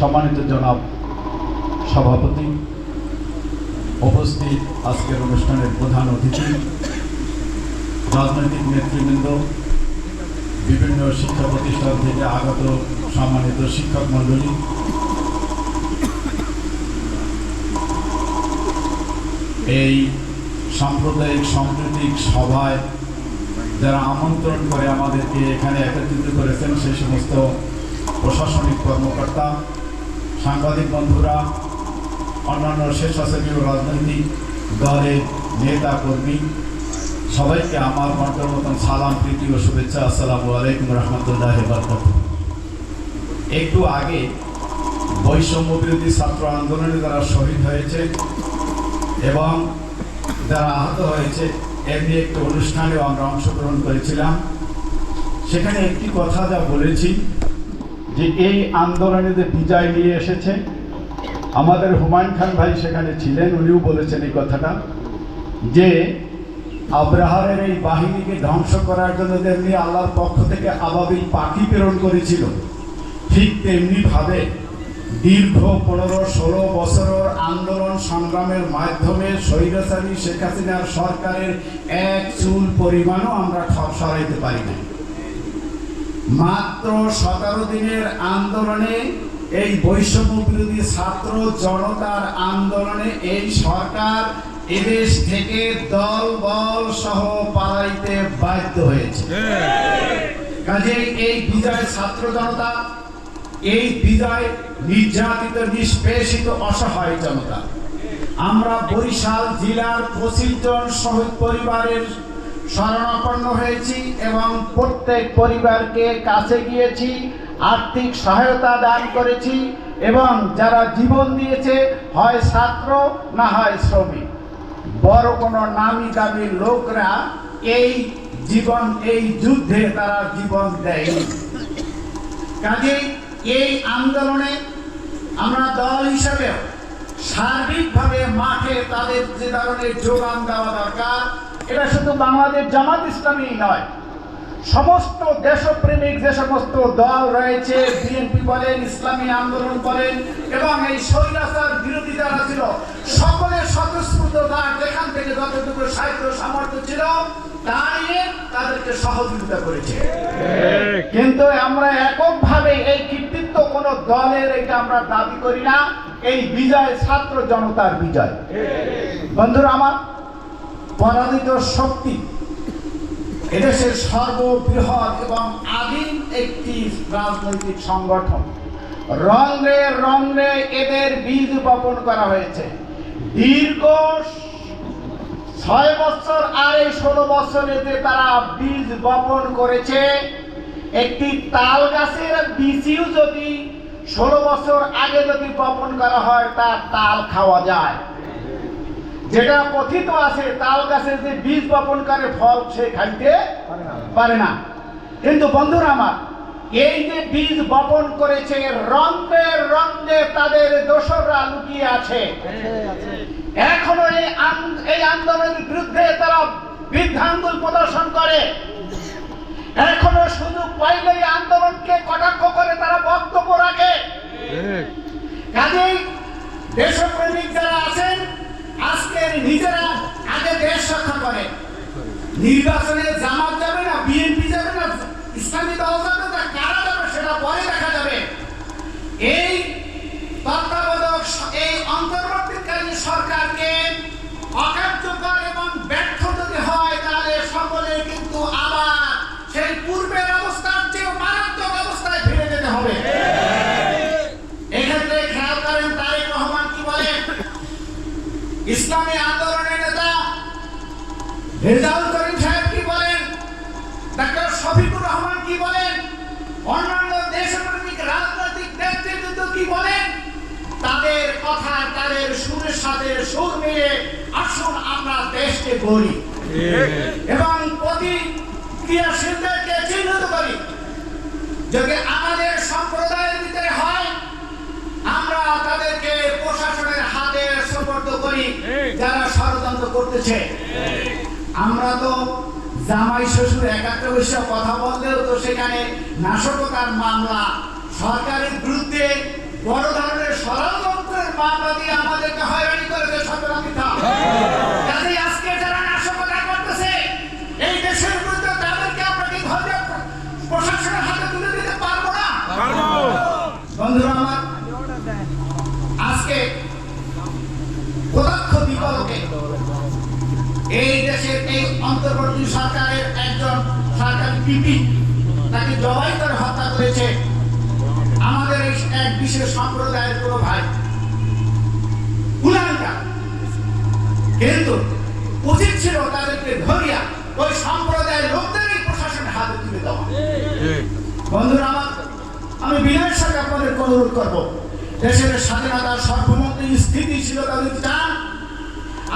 সম্মানিত জনাব সভাপতি, উপস্থিত আজকের অনুষ্ঠানের প্রধান অতিথি, রাজনৈতিক নেতৃবৃন্দ, বিভিন্ন শিক্ষা প্রতিষ্ঠান থেকে আগত সম্মানিত শিক্ষক মণ্ডলী, এই সাম্প্রদায়িক সাম্প্রতিক সভায় যারা আমন্ত্রণ করে আমাদেরকে এখানে একত্রিত করেছেন, সেই সমস্ত প্রশাসনিক কর্মকর্তা সাংবাদিক বন্ধুরা, অন্যান্য স্বেচ্ছাসেবী ও রাজনৈতিক দলের নেতা কর্মী, সবাইকে আমার মন্ত্র মতন সালাম, প্রীতি ও শুভেচ্ছা, আসসালামু আলাইকুম রহমতুল্লাহ বরকত একটু আগে বৈষম্য বিরোধী ছাত্র আন্দোলনে যারা শহীদ হয়েছে এবং যারা আহত হয়েছে এমনি একটি অনুষ্ঠানেও আমরা অংশগ্রহণ করেছিলাম। সেখানে একটি কথা যা বলেছি যে এই আন্দোলনে যে বিজয় নিয়ে এসেছে, আমাদের হুমায়ুন খান ভাই সেখানে ছিলেন, উনিও বলেছেন এই কথাটা, যে আব্রাহারের এই বাহিনীকে ধ্বংস করার জন্য যেমনি আল্লাহর পক্ষ থেকে আবাবিল পাখি প্রেরণ করেছিল। ঠিক তেমনি ভাবে দীর্ঘ পনেরো, ষোলো বছরের আন্দোলন সংগ্রামের মাধ্যমে স্বৈরাচারী শেখ হাসিনার সরকারের এক চুল পরিমাণও আমরা সরাইতে পারি না মাত্র সতেরো দিনের আন্দোলনে এই বৈষম্য বিরোধী ছাত্র জনতার আন্দোলনে এই সরকার এদেশ থেকে দল, বল সহ পালাইতে বাধ্য হয়েছে। কাজে এই বিজয় ছাত্র জনতা, এই বিজয় নির্যাতিত, নিষ্পেষিত, অসহায় জনতা। আমরা বরিশাল জেলার পঁচিশ জন শহীদ পরিবারের শরণাপন্ন হয়েছি এবং প্রত্যেক পরিবারকে কাছে গিয়েছি, আর্থিক সহায়তা দান করেছি এবং যারা জীবন দিয়েছে, হয় ছাত্র না হয় শ্রমিক। বড় কোনো নামি দামি লোকরা এই জীবন, এই যুদ্ধে তারা জীবন দেয় কাজেই এই আন্দোলনে আমরা দল হিসেবে সার্বিকভাবে মাঠে তাদের যে ধরনের যোগান দেওয়া দরকার এটা শুধু বাংলাদেশ জামাত ইসলামী নয়। সমস্ত দেশপ্রেমিক যে সমস্ত দল রয়েছে বিএনপি বলেন, ইসলামী আন্দোলন বলেন, এবং এই স্বৈরাচার বিরোধী যারা ছিল সকলের স্বতঃস্ফূর্ত তার যেখান থেকে যতটুকু সাহিত্য সামর্থ্য ছিল তা তাদেরকে সহযোগিতা করেছে। কিন্তু আমরা এককভাবে এই কৃতিত্ব কোন দলের, এটা আমরা দাবি করি না। এই বিজয় ছাত্র জনতার বিজয়। বন্ধুরা আমার পরাজিত শক্তি। এদেশের সর্ববৃহৎ এবং আদিম একটি রাজনৈতিক সংগঠন। রঙে রঙে এদের বীজ বপন করা হয়েছে। দীর্ঘ ছয় বছর আর ষোলো বছরেতে তারা বীজ বপন করেছে। একটি তাল গাছের বীজও যদি ষোলো বছর আগে যদি বপন করা হয়, তার তাল খাওয়া যায়। যেটা কথিত আছে তাল গাছের যে বীজ বপন করে ফল সে খাইতে পারে না। কিন্তু বন্ধুরা আমার এই যে বীজ বপন করেছে রঙে রঙে তাদের দোসররা লুকিয়ে আছে। এখনও এই এই আন্দোলনের বিরুদ্ধে তারা বৃদ্ধাঙ্গুল প্রদর্শন করে। এখনও সুযোগ পাইলেই আন্দোলনকে কটাক্ষ করে তারা বক্তব্য রাখে। কাজেই দেশপ্রেমিক যারা আছেন আজকের নিজেরা আগে দেশ রক্ষা করে। নির্বাচনে জামাত যাবে না, বিএনপি যাবে না, ইসলামী দল যাবে না, কারা যাবে সেটা পরে দেখা যাবে এই তত্ত্বাবধায়ক স- এই অন্তর্বর্তীকালীন সরকারকে অকার্যকর এবং ব্যর্থ যদি হয় তাহলে সকলে কিন্তু আবার সেই পূর্বের অবস্থার চেয়ে মারাত্মক অবস্থায় ফিরে যেতে হবে এক্ষেত্রে খেয়াল করেন তারেক রহমান কি বলেন ইসলামী আন্দোলনের নেতা রেজাউল করিম সাহেব কি বলেন? ডাক্তার শফিকুর রহমান কি বলেন? অন্যান্য দেশপ্রেমিক রাজনৈতিক নেতৃবৃন্দ কি বলেন? তাদের কথা তাদের সুরের সাথে সুর মিলে আসুন আমরা দেশকে গড়ি। এবং প্রতিক্রিয়াশীলদেরকে চিহ্নিত করি। যদি আমাদের সম্প্রদায়ের ভিতরে হয় আমরা তাদেরকে প্রশাসনের হাতে সুপর্দ করি যারা ষড়যন্ত্র করতেছে, আমরা তো জামাই শ্বশুর একাত্র বিষয়ে কথা বললেও তো সেখানে নাশকতার মামলা, সরকারের বিরুদ্ধে বড় ধরনের ষড়যন্ত্রের মামলা দিয়ে আমাদেরকে হয়রানি করেছে সতেরো মিথ্যা কাজেই আজকে যারা নাশকতা করতেছে এই দেশের বিরুদ্ধে তাদেরকে আমরা কি ধরনের প্রশাসনের হাতে তুলে দিতে পারব না বন্ধুরা আমার আজকে পদার্থ বিকল্পে এই দেশের এই অন্তর্বর্তী সরকারের একজন সরকারি পিপি তাকে জবাই করে হত্যা করেছে আমাদের এক বিশেষ সম্প্রদায়ের কোনো ভাই। উলানটা কিন্তু উচিত ছিল তাদেরকে ধরিয়া ওই সম্প্রদায়ের লোকদেরই প্রশাসনের হাতে তুলে দেওয়া। বন্ধুরা আমার, আমি বিনয়ের সাথে আপনাদের অনুরোধ করব। দেশের স্বাধীনতার সর্বমন্ত্রী স্থিতিশীলতা যদি চান,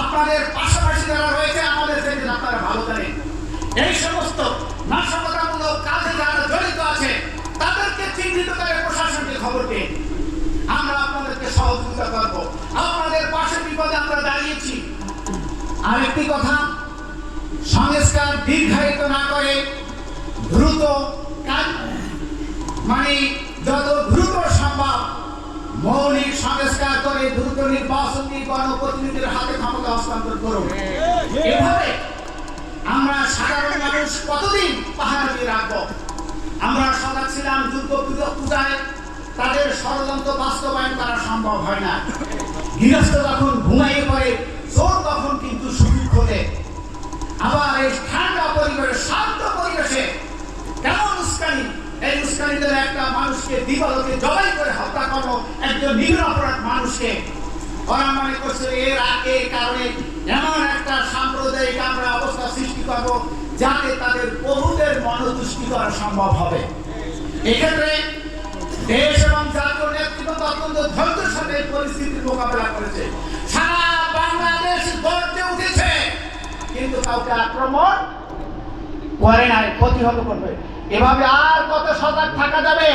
আপনাদের পাশাপাশি যারা রয়েছে, আমাদের থেকে আপনারা ভালো জানেন। এই সমস্ত নাশকতামূলক কাজে যারা জড়িত আছে তাদেরকে চিহ্নিত করে প্রশাসনকে খবর দিন আমরা আপনাদেরকে সহযোগিতা করব। আপনাদের পাশে বিপদে আমরা দাঁড়িয়েছি। আরেকটি কথা সংস্কার দীর্ঘায়িত না করে দ্রুত কাজ মানে যত দ্রুত সম্ভব মৌলিক সংস্কার করে দ্রুত নির্বাচন গণপ্রতিনিধির হাতে ক্ষমতা হস্তান্তর করুন। এভাবে আমরা সাধারণ মানুষ কতদিন পাহারা দিয়ে রাখব? আমরা সজাগ ছিলাম দুর্গা পুজো পূজায়। তাদের ষড়যন্ত্র বাস্তবায়ন করা সম্ভব হয় না। গৃহস্থ যখন ঘুমাইয়ে পড়ে, চোর তখন কিন্তু সুযোগ খোলে। আবার এই ঠান্ডা পরিবেশে, শান্ত পরিবেশে, কেমন উস্কানি? এই উস্কানি দ্বারা একটা মানুষকে দিবালোকে জবাই করে হত্যা করল একজন নিরপরাধ মানুষকে। ওরা মনে করছে এর আগে কারণে এমন একটা সাম্প্রদায়িক আমরা অবস্থা সৃষ্টি করব যাতে তাদের প্রভুদের মনোতুষ্টি করা সম্ভব হবে। এক্ষেত্রে দেশ এবং জাতীয় নেতৃত্ব অত্যন্ত ধৈর্যের সাথে পরিস্থিতির মোকাবেলা করেছে। সারা বাংলাদেশ গর্জে উঠেছে। কিন্তু কাউকে আক্রমণ করে নাই প্রতিহত করবে এভাবে আর কত সজাগ থাকা যাবে?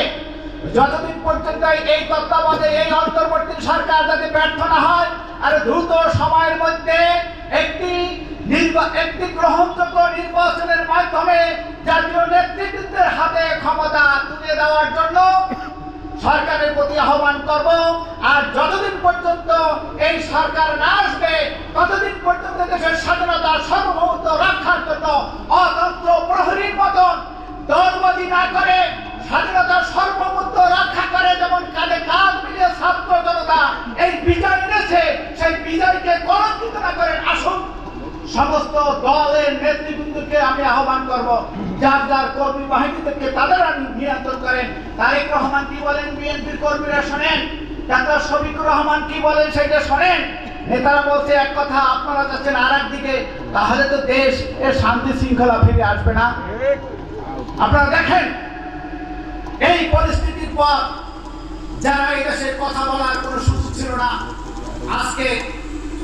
যতদিন পর্যন্ত এই তত্ত্বাবধানে এই অন্তর্বর্তী সরকার যাতে ব্যর্থ না হয় আর দ্রুত সময়ের মধ্যে একটি একটি গ্রহণযোগ্য নির্বাচনের মাধ্যমে জাতীয় নেতৃত্বের হাতে ক্ষমতা তুলে দেওয়ার জন্য সরকারের প্রতি আহ্বান করব। আর যতদিন পর্যন্ত এই সরকার না আসবে, ততদিন পর্যন্ত দেশের স্বাধীনতা সার্বভৌমত্ব রক্ষার জন্য অতন্ত্র প্রহরীর মতন দলবাজি না করে স্বাধীনতার সর্বমত্ব রক্ষা করে যেমন কাঁধে কাঁধ মিলিয়ে ছাত্র জনতা এই বিজয় এনেছে সেই বিজয়কে কলঙ্কিত না করেন আসুন সমস্ত দলের নেতৃবৃন্দকে আমি আহ্বান করব। যার যার কর্মী বাহিনী থেকে তাদের নিয়ন্ত্রণ করেন। তারেক রহমান কি বলেন? বিএনপির কর্মীরা শোনেন। ডাক্তার শফিকুর রহমান কি বলেন সেটা শোনেন? নেতারা বলছে, এক কথা আপনারা যাচ্ছেন আর দিকে তাহলে তো দেশ এর শান্তি শৃঙ্খলা ফিরে আসবে না। আপনারা দেখেন, এই পরিস্থিতির পর যারা এই দেশের কথা বলার কোনো সুযোগ ছিল না, আজকে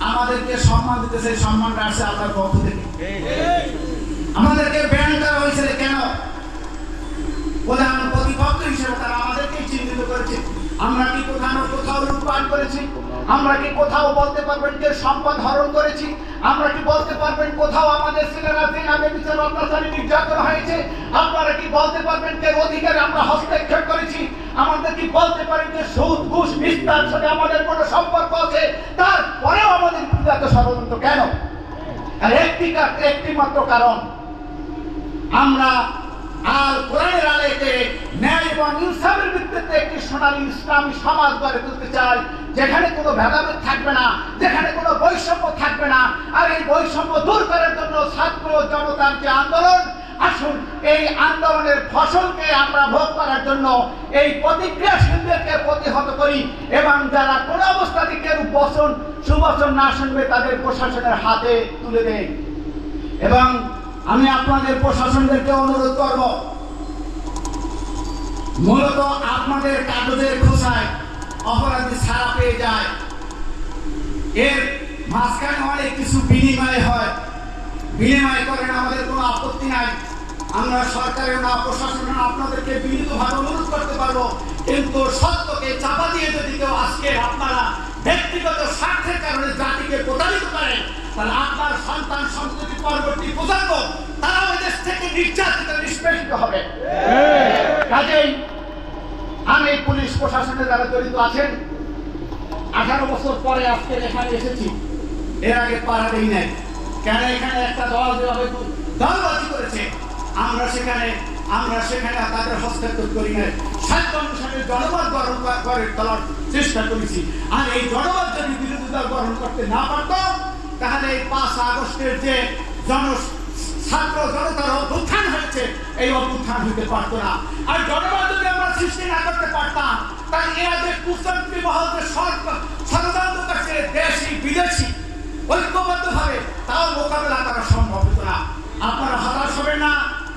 আমাদেরকে সম্মান দিতে সেই সম্মানটা আসছে আপনার পক্ষ থেকে। আমাদেরকে ব্যান করা কেন? প্রধান প্রতিপক্ষ হিসেবে তারা আমাদেরকে চিহ্নিত করেছে। আমরা কি কোথাও কোথাও লুটপাট করেছি? আমরা কি কোথাও বলতে পারবেন যে সম্পদ হরণ করেছি? আমরা কি বলতে পারবেন কোথাও আমাদের ছেলেরা নামে বিচার অত্যাচারী নির্যাতন হয়েছে? আপনারা কি বলতে পারবেন যে অধিকারে আমরা হস্তক্ষেপ করেছি? আমাদের কি বলতে পারেন যে সুদ ঘুষ, বিস্তার সাথে আমাদের কোনো সম্পর্ক আছে তারপরেও আমাদের বিরুদ্ধে এত ষড়যন্ত্র কেন আর একটি একটি মাত্র কারণ। আমরা আর কোরআনের আলোকে ন্যায় এবং ইনসাফের ভিত্তিতে একটি সোনালী ইসলামী সমাজ গড়ে তুলতে চাই, যেখানে কোনো ভেদাভেদ থাকবে না, যেখানে কোনো বৈষম্য থাকবে না। আর এই বৈষম্য দূর করার জন্য ছাত্র জনতার যে আন্দোলন এই আন্দোলনের ফসলকে আমরা ভোগ করার জন্য এই প্রতিক্রিয়াশীলদেরকে প্রতিহত করি এবং যারা কোনো অবস্থাতে কেউ বচন সুবচন না শুনবে তাদের প্রশাসনের হাতে তুলে দেয়। এবং আমি আপনাদের প্রশাসনদেরকে অনুরোধ করব, মূলত আপনাদের কাগজের খোসায় অপরাধী ছাড়া পেয়ে যায়। এর মাঝখানে অনেক কিছু বিনিময় হয়। বিনিময় করেন আমাদের কোনো আপত্তি নাই। আমরা সরকারের না প্রশাসনের আপনাদেরকে বিনীতভাবে অনুরোধ করতে পারব, কিন্তু সত্যকে চাপা দিয়ে যদি কেউ আজকে আপনারা ব্যক্তিগত স্বার্থের কারণে জাতিকে প্রতারিত করেন, তাহলে আপনার সন্তান সন্ততি পরবর্তী প্রজন্ম তারা ওই দেশ থেকে নির্যাতিত, নিষ্পেষিত হবে। কাজেই আমি পুলিশ প্রশাসনে যারা জড়িত আছেন। আঠারো বছর পরে আজকে এখানে এসেছি। এর আগে পাড়া দেই নাই। কেন এখানে একটা দল যেভাবে দলবাজি করেছে আমরা সেখানে আমরা সেখানে তাদের হস্তক্ষেপ করি নাই। সাধ্য অনুসারে জনমত গ্রহণ করা- তোলার চেষ্টা করেছি। আর এই জনমত যদি বিরোধী দল গ্রহণ করতে না পারত, তাহলে এই পাঁচ আগস্টের যে জন ছাত্র জনতার অভ্যুত্থান হয়েছে, এই অভ্যুত্থান হতে পারতো না। আর জনমত যদি আমরা সৃষ্টি না করতে পারতাম, তাহলে এরা যে কুচক্রী মহল যে সরকার ষড়যন্ত্র করছে দেশি বিদেশি ঐক্যবদ্ধভাবে তাও মোকাবেলা করা সম্ভব হতো না আপনারা হতাশ হবেন না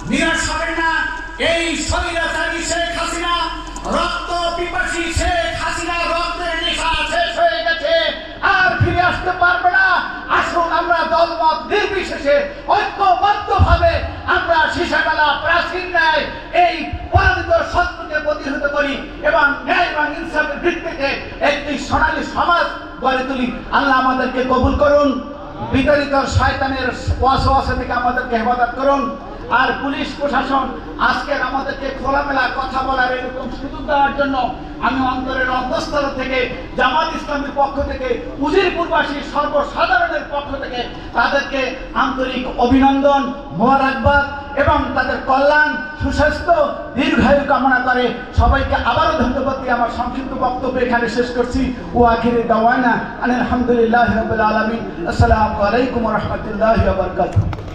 নিরাশ হবেন না এই স্বৈরাচারী শেখ হাসিনা রক্ত পিপাসী শেখ হাসিনা রক্তের নেশা শেষ হয়ে গেছে আর ফিরে আসতে পারবে না আসুন আমরা দলমত নির্বিশেষে ঐক্যবদ্ধ ভাবে আমরা শিশাকালা প্রাচীন ন্যায় এই পরাজিত শত্রুকে প্রতিহত করি এবং ন্যায় এবং ইনসাফের ভিত্তিতে একটি সোনালী সমাজ গড়ে তুলি। আল্লাহ আমাদেরকে কবুল করুন। বিতাড়িত শয়তানের ওয়াসওয়াসা থেকে আমাদেরকে হেফাজত করুন। আর পুলিশ প্রশাসন আজকের আমাদেরকে খোলামেলা কথা বলার এরকম সুযোগ দেওয়ার জন্য আমি অন্তরের অন্তঃস্থল থেকে, জামাত ইসলামের পক্ষ থেকে, উজিরপুরবাসী সর্বসাধারণের পক্ষ থেকে তাদেরকে আন্তরিক অভিনন্দন, মোবারকবাদ এবং তাদের কল্যাণ, সুস্বাস্থ্য, দীর্ঘায়ু কামনা করে সবাইকে আবারও ধন্যবাদ দিয়ে আমার সংক্ষিপ্ত বক্তব্য এখানে শেষ করছি। ও আখিরি দাওয়ানা আলহামদুলিল্লাহ আলমিন। আসসালামু আলাইকুম রহমতুল্লাহ